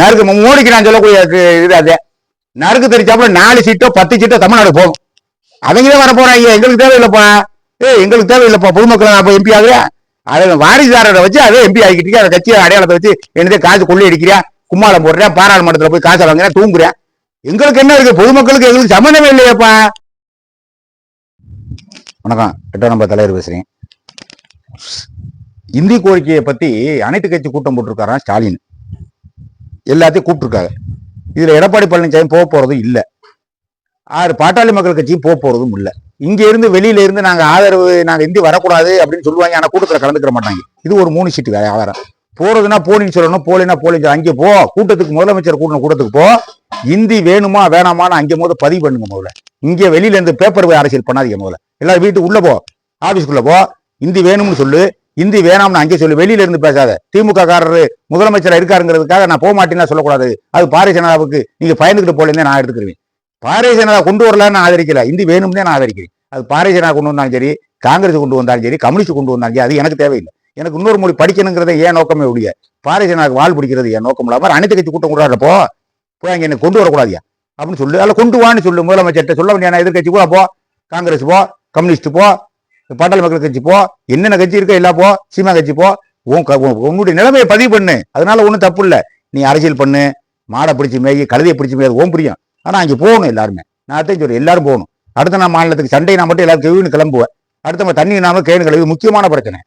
நறுக்கு மோடிக்கு நான் சொல்லக்கூடிய இது அது. நறுக்கு தெரிச்சாப்புல நாலு சீட்டோ பத்து சீட்டோ தமிழ்நாடு போகும். அவங்க தான் வர போறாங்க. எங்களுக்கு தேவையில்லைப்பா. ஏய் எங்களுக்கு தேவையில்லைப்பா. பொதுமக்கள் நான் எம்பி ஆகுறியா அதை வாரிசுதாரரை வச்சு அதே எம்பி ஆகிக்கிட்டு அதை கட்சி அடையாளத்தை வச்சு என்னதே காசு கொள்ளி அடிக்கிறியா? கும்மாளம் போடுறேன். பாராளுமன்றத்தில் போய் காசை வாங்குறேன். தூங்குறேன். எங்களுக்கு என்ன இருக்கு? பொதுமக்களுக்கு எங்களுக்கு சம்மந்தமே இல்லையாப்பா. வணக்கம். எட்டோ நம்பர் தலைவர் பேசுறேன் இந்தி கோரிக்கையை பத்தி அனைத்து கட்சி கூட்டம் போட்டிருக்காராம் ஸ்டாலின். எல்லாத்தையும் கூப்பிட்டுருக்காங்க. இதில் எடப்பாடி பழனிசாமி போக போகிறதும் இல்லை. ஆறு பாட்டாளி மக்கள் கட்சியும் போக போகிறதும் இல்லை. இங்கே இருந்து வெளியில இருந்து நாங்கள் ஆதரவு நாங்கள் இந்தி வரக்கூடாது அப்படின்னு சொல்லுவாங்க. ஆனால் கூட்டத்தில் கலந்துக்கிற மாட்டாங்க. இது ஒரு மூணு சீட்டு வேற ஆதாரம். போறதுன்னா போனின்னு சொல்லணும். போலினா போலின்னு அங்கே போ. கூட்டத்துக்கு முதலமைச்சர் கூட்டின கூட்டத்துக்கு போ. இந்தி வேணுமா வேணாமான்னு அங்கே முதல்ல பதிவு பண்ணுங்க முதல்ல. இங்கே வெளியில இருந்து பேப்பர் அரசியல் பண்ணாதீங்க முதல்ல. எல்லாரும் வீட்டு உள்ள போ. ஆபீஸ்க்குள்ள போ. இந்தி வேணும்னு சொல்லு. இந்தி வேணாம்னு அங்கே சொல்லி வெளியில இருந்து பேசாத. திமுக காரர் முதலமைச்சரா இருக்காருங்கிறதுக்காக நான் போக மாட்டேன்னா சொல்லக்கூடாது. அது பாரதிய ஜனதாவுக்கு நீங்க பயந்துக்கிட்டு போலேருந்தே நான் எடுத்துக்கிறேன். பாரதிய ஜனதா கொண்டு வரலான்னு நான் ஆதரிக்கல. இந்தி வேணும்னே நான் ஆதரிக்கிறேன். அது பாரதிய ஜனதா கொண்டு வந்தாலும் சரி காங்கிரஸ் கொண்டு வந்தாலும் சரி கம்யூனிஸ்ட் கொண்டு வந்தாலும் சரி அது எனக்கு தேவையில்லை. எனக்கு இன்னொரு மொழி படிக்கணுங்கிறத ஏன் நோக்கமே ஒழிய பாரதிய ஜனதாக்கு வாழ் பிடிக்கிறது என் நோக்கம் இல்லாமல் அனைத்து கட்சி கூட்டம் கூட போய் அங்கே எனக்கு கொண்டு வரக்கூடாதியா? அப்படின்னு சொல்லு. அதில் கொண்டு வான்னு சொல்லு முதலமைச்சர்கிட்ட சொல்ல வேண்டிய எதிர்கட்சி கூட போ. காங்கிரஸ் போ கம்யூனிஸ்ட் போ. பாட்டாளி மக்கள் கட்சி போ என்னென்ன கட்சி இருக்கோ எல்லா போ சீமா கட்சி போ உன் உன்னுடைய நிலைமையை பதிவு பண்ணு. அதனால ஒன்றும் தப்பு இல்லை. நீ அரசியல் பண்ணு மாடை பிடிச்சி மேயி கழுதையை பிடிச்சி மேயாது ஓம் புரியும். ஆனால் அங்கே போகணும் எல்லாருமே. நான் அதையும் சொல்றேன் எல்லாரும் போகணும். அடுத்த நான் மாநிலத்துக்கு சண்டை நான் மட்டும் எல்லாரும் கெவின்னு கிளம்புவேன். அடுத்த நம்ம தண்ணி நாம கேணு கழுவி முக்கியமான பிரச்சனை.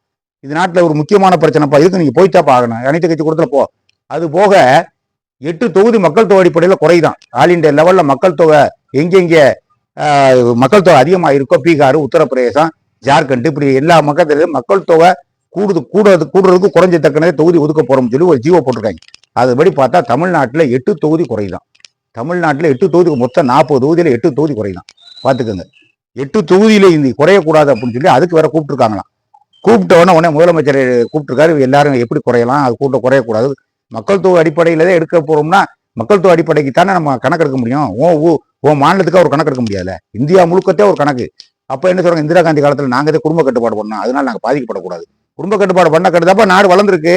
இது நாட்டில் ஒரு முக்கியமான பிரச்சனைப்பா. இதுக்கு நீங்கள் போய்த்தா ஆகணும் அனைத்து கட்சி கொடுத்துல போ. அது போக எட்டு தொகுதி மக்கள் தொகை அடிப்படையில் குறைதான். ஆல் இண்டியா லெவலில் மக்கள் தொகை எங்கெங்கே மக்கள் தொகை அதிகமாக இருக்கோ பீகார் உத்தரப்பிரதேசம் ஜார்க்கண்ட் இப்படி எல்லா மக்கள் மக்கள் தொகை கூடுது கூடுறது கூடுறதுக்கு குறைஞ்ச தக்கனே தொகுதி ஒதுக்க போகிறோம் சொல்லி ஒரு ஜீவோ போட்டிருக்காங்க. அதுபடி பார்த்தா தமிழ்நாட்டில் எட்டு தொகுதி குறைதான். தமிழ்நாட்டில் எட்டு தொகுதிக்கு மொத்தம் நாற்பது தொகுதியில் எட்டு தொகுதி குறைதான். பார்த்துக்கோங்க. எட்டு தொகுதியில இந்த குறையக்கூடாது அப்படின்னு சொல்லி அதுக்கு வேற கூப்பிட்டுருக்காங்களாம். கூப்பிட்ட உடனே உடனே முதலமைச்சர் கூப்பிட்டுருக்காரு எல்லாரும் எப்படி குறையலாம் அது கூட்டம் குறையக்கூடாது. மக்கள் தொகை அடிப்படையில் தான் எடுக்க போகிறோம்னா மக்கள் தொகை அடிப்படைக்கு தானே நம்ம கணக்கு எடுக்க முடியும்? ஓ ஓ ஓ மாநிலத்துக்கு ஒரு கணக்கெடுக்க முடியாதுல்ல? இந்தியா முழுக்கத்தே ஒரு கணக்கு. அப்போ என்ன சொல்றாங்க? இந்திரா காந்தி காலத்தில் நாங்கள் தான் குடும்ப கட்டுப்பாடு பண்ணோம்? அதனால நாங்கள் பாதிக்கப்படக்கூடாது. குடும்ப கட்டுப்பாடு பண்ண கட்டுதாப்ப நாடு வளர்ந்துருக்கு.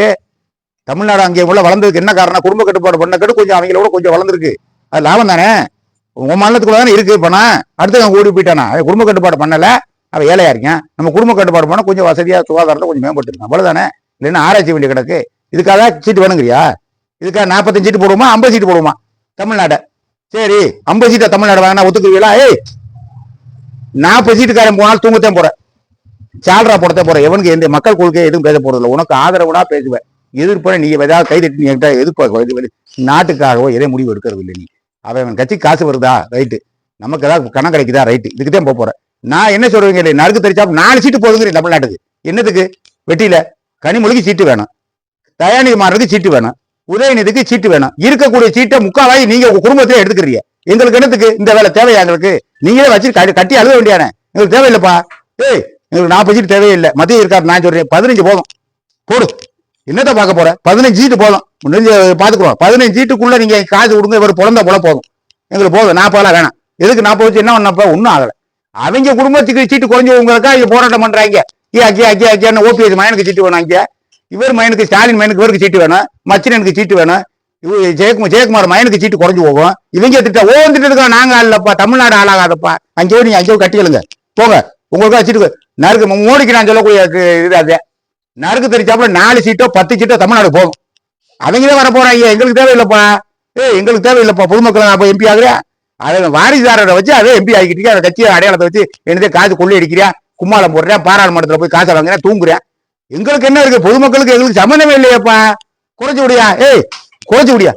தமிழ்நாடு அங்கே உள்ள வளர்ந்ததுக்கு என்ன காரணம்? குடும்ப கட்டுப்பாடு பண்ண கட்டு கொஞ்சம் அவங்களோட கொஞ்சம் வளர்ந்துருக்கு. அது லாபம் தானே? உன் மாநிலத்துக்குள்ள தானே இருக்கு. இப்போனா அடுத்து அவன் ஓடி போயிட்டானா? குடும்ப கட்டுப்பாடு பண்ணலை. அவன் ஏழையா இருக்கேன் நம்ம குடும்ப கட்டுப்பாடு பண்ணால் கொஞ்சம் வசதியாக சுகாதாரத்தை கொஞ்சம் மேம்படுத்திருக்கான் அவ்வளோதானே இல்லைன்னா ஆராய்ச்சி வேண்டிய கிடக்கு இதுக்காக சீட்டு வேணுங்கிறியா? இதுக்காக நாற்பத்தஞ்சு சீட்டு போடுவோமா? ஐம்பது சீட்டு போடுவோமா? தமிழ்நாடு. சரி ஐம்பது சீட்டை தமிழ்நாடு வாங்கினா ஒத்துக்குவீங்களா? ஏய் நாற்பது சீட்டுக்காரன் போனால் தூங்கத்தான் போறேன். சால்ரா போடத்தான் போறேன். எவனுக்கு எந்த மக்கள் கொள்கை எதுவும் பேச போறதில்ல இல்லை. உனக்கு ஆதரவுனா பேசுவேன். எதிர்ப்பு நீ ஏதாவது கை தட்டி நீ என்கிட்ட எதிர்ப்பு நாட்டுக்காகவோ எதே முடிவு எடுக்கிறது இல்லை நீ. அவன் அவன் கட்சி காசு வருதா? ரைட்டு நமக்கு ஏதாவது கணம் கிடைக்குதா? ரைட்டு இதுக்கு தான் போக போறேன். நான் என்ன சொல்றீங்க இல்லை நறுக்கு தெரிச்சா நாலு சீட்டு போதுங்கிறேன் தமிழ்நாட்டுக்கு. என்னத்துக்கு? வெட்டியில கனிமொழிக்கு சீட்டு வேணும். தயாநிதி மாறதுக்கு சீட்டு வேணும். உதயநிதிக்கு சீட்டு வேணும். இருக்கக்கூடிய சீட்டை முக்காவாய் நீங்க உங்க குடும்பத்திலே எடுத்துக்கிறீங்க. எங்களுக்கு என்னத்துக்கு? இந்த வேலை தேவையா எங்களுக்கு? நீங்களே வச்சு கட்டி- கட்டி அழுக வேண்டியானே எங்களுக்கு தேவையில்லைப்பா. ஏய் எங்களுக்கு நாற்பது சீட்டு தேவையில்லை. மதியம் இருக்காரு நான் சொல்றேன். பதினஞ்சு போதும். போடு. என்னத்தை பார்க்க போற? பதினஞ்சு சீட்டு போதும். முடிஞ்சு பாத்துக்குறோம் பதினஞ்சு சீட்டுக்குள்ள நீங்க காசு கொடுங்க இவர் பிறந்த போல போதும். எங்களுக்கு போதும். நாற்பதுலாம் வேணாம். எதுக்கு நாற்பது வச்சு என்ன பண்ணப்ப? ஒன்றும் ஆகல. அவங்க குடும்பத்துக்கு சீட்டு குறைஞ்சவங்களுக்கா இங்க போராட்டம் பண்றாங்க? ஏ அக்கே அக்கே அக்கேன்னு ஓபிஎஸ் மயனுக்கு சீட்டு வேணும் அங்கே இவர் மயனுக்கு ஸ்டாலின் மயனுக்கு இவருக்கு சீட்டு வேணும். மச்சினனுக்கு சீட்டு வேணும். ஜெயக்குமார் ஜெயக்குமார் மயனுக்கு சீட்டு குறைஞ்சு போகும். இவங்க திட்ட ஓ திட்டத்துக்கு நாங்க ஆளப்பா தமிழ்நாடு ஆளாகாதப்பா. அங்கேயோ நீங்க அங்கேயோ கட்டிக்கலுங்க போங்க. உங்களுக்கா சீட்டு நறுக்கு மோடிக்கு நான் சொல்லக்கூடிய இது அது. நறுக்கு தெரிச்சாப்புல நாலு சீட்டோ பத்து சீட்டோ தமிழ்நாடு போகும். அவங்க தான் வர போறாங்க. எங்களுக்கு தேவையில்லைப்பா. ஏய் எங்களுக்கு தேவையில்லைப்பா. பொதுமக்கள் அப்ப எம்பி ஆகுறியா அதை வாரிசுதாரரை வச்சு அதே எம்பி ஆகிக்கிட்டு அதை கட்சியை அடையாளத்தை வச்சு என்னதே காசு கொள்ளை அடிக்கிறியா? கும்மாளம் போடுறேன். பாராளுமன்றத்தில் போய் காசை வாங்குறேன். தூங்குறேன். எங்களுக்கு என்ன இருக்கு? பொதுமக்களுக்கு எங்களுக்கு சம்மந்தமே இல்லையாப்பா. குறைச்சு விடியா? ஏய் 国酒的